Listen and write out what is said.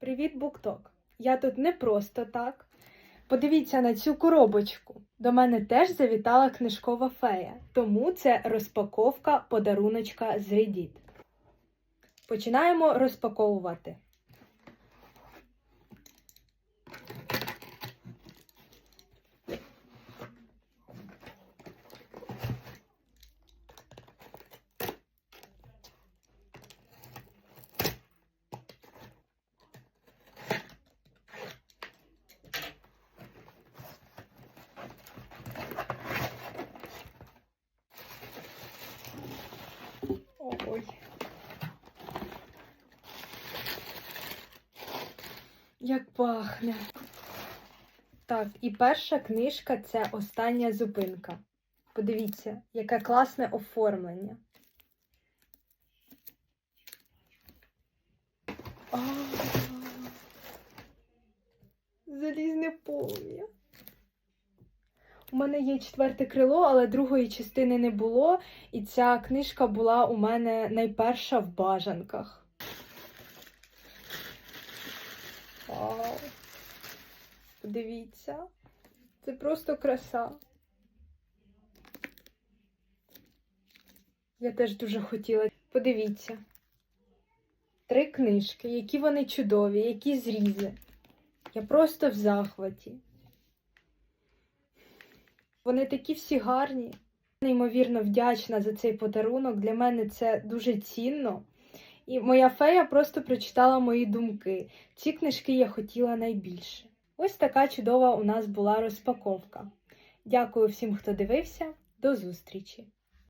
Привіт, Букток! Я тут не просто так. Подивіться на цю коробочку. До мене теж завітала книжкова фея, тому це розпаковка подаруночка з Reddit. Починаємо розпаковувати. Як пахне. Так, і перша книжка це остання зупинка. Подивіться, яке класне оформлення. А, Залізне полум'я. У мене є четверте крило, але другої частини не було, і ця книжка була у мене найперша в бажанках. Подивіться. Це просто краса. Я теж дуже хотіла. Подивіться. Три книжки, які вони чудові, які зрізи. Я просто в захваті. Вони такі всі гарні. Неймовірно вдячна за цей подарунок. Для мене це дуже цінно. І моя фея просто прочитала мої думки. Ці книжки я хотіла найбільше. Ось така чудова у нас була розпаковка. Дякую всім, хто дивився. До зустрічі!